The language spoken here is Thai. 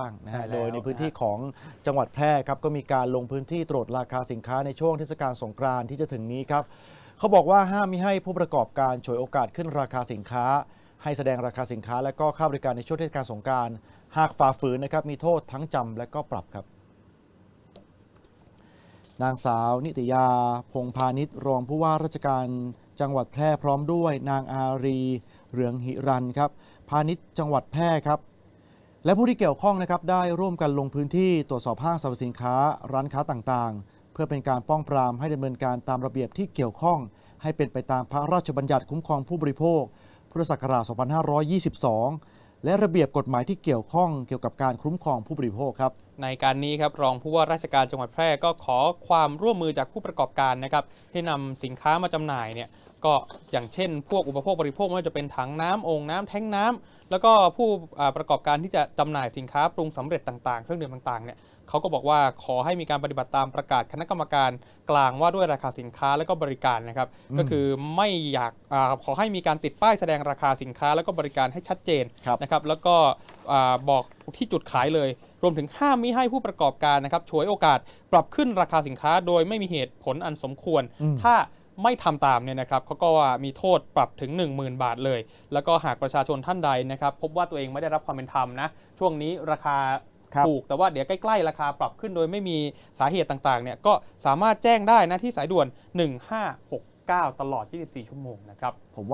บ้างนะใช่ฮะแล้วโดยในพื้นที่ของจังหวัดแพร่ครับก็มีการลงพื้นที่ตรวจราคาสินค้าในช่วงเทศกาลสงกรานต์ที่จะถึงนี้ครับเขาบอกว่าห้ามมิให้ผู้ประกอบการฉวยโอกาสขึ้นราคาสินค้า ให้แสดงราคาสินค้า และก็ค่าบริการในช่วงเทศกาลสงกรานต์หากฝ่าฝืนนะครับมีโทษทั้งจำและก็ปรับครับ นางสาว นิตยา พงพาณิชย์รองผู้ว่าราชการจังหวัดแพร่พร้อมด้วย นางอารีเหลืองหิรันครับพาณิชย์จังหวัดแพร่ครับ และผู้ที่เกี่ยวข้องนะครับได้ร่วมกันลงพื้นที่ตรวจสอบห้างสรรพสินค้า ร้านค้าต่างๆ เพื่อเป็นการป้องปรามให้ดำเนินการตามระเบียบที่เกี่ยวข้อง ให้เป็นไปตามพระราชบัญญัติคุ้มครองผู้บริโภค พุทธศักราช 2522 และระเบียบกฎหมายที่เกี่ยวข้องเกี่ยวกับการคุ้มครองผู้บริโภคครับในการนี้ครับรองผู้ว่าราชการจังหวัดแพร่ก็ขอความร่วมมือจากผู้ประกอบการนะครับที่นำสินค้ามาจำหน่ายเนี่ยก็อย่างเช่น พวกอุปโภคบริโภคไม่ว่าจะเป็นถังน้ำโองน้ำแท้งน้ำแล้วก็ผู้อ่าประกอบการที่จะจำหน่ายสินค้าปรุงสำเร็จต่างๆ เครื่องดื่มต่างๆเนี่ยเขาก็บอกว่าขอให้มีการปฏิบัติตามประกาศคณะกรรมการกลางว่าด้วยราคาสินค้าและก็บริการนะครับอืมก็คือไม่อยากอาขอให้มีการติดป้ายแสดงราคาสินค้า และก็บริการให้ชัดเจนครับนะครับแล้วก็อ่าบอกที่จุดขายเลย รวมถึงห้ามมิให้ผู้ประกอบการนะครับฉวยโอกาสปรับขึ้นราคาสินค้า โดยไม่มีเหตุผลอันสมควรอืมถ้าไม่ทำตามเนี่ยนะครับเขาก็ว่ามีโทษปรับถึง 10,000 บาทเลย แล้วก็หากประชาชนท่านใดนะครับพบว่าตัวเองไม่ได้รับความเป็นธรรมนะช่วงนี้ราคาครับถูกแต่ว่าเดี๋ยวใกล้ๆ ราคาปรับขึ้นโดยไม่มีสาเหตุต่างๆเนี่ยก็สามารถแจ้งได้นะที่สายด่วน 1569 ตลอด 24 ชั่วโมงนะครับผมว่า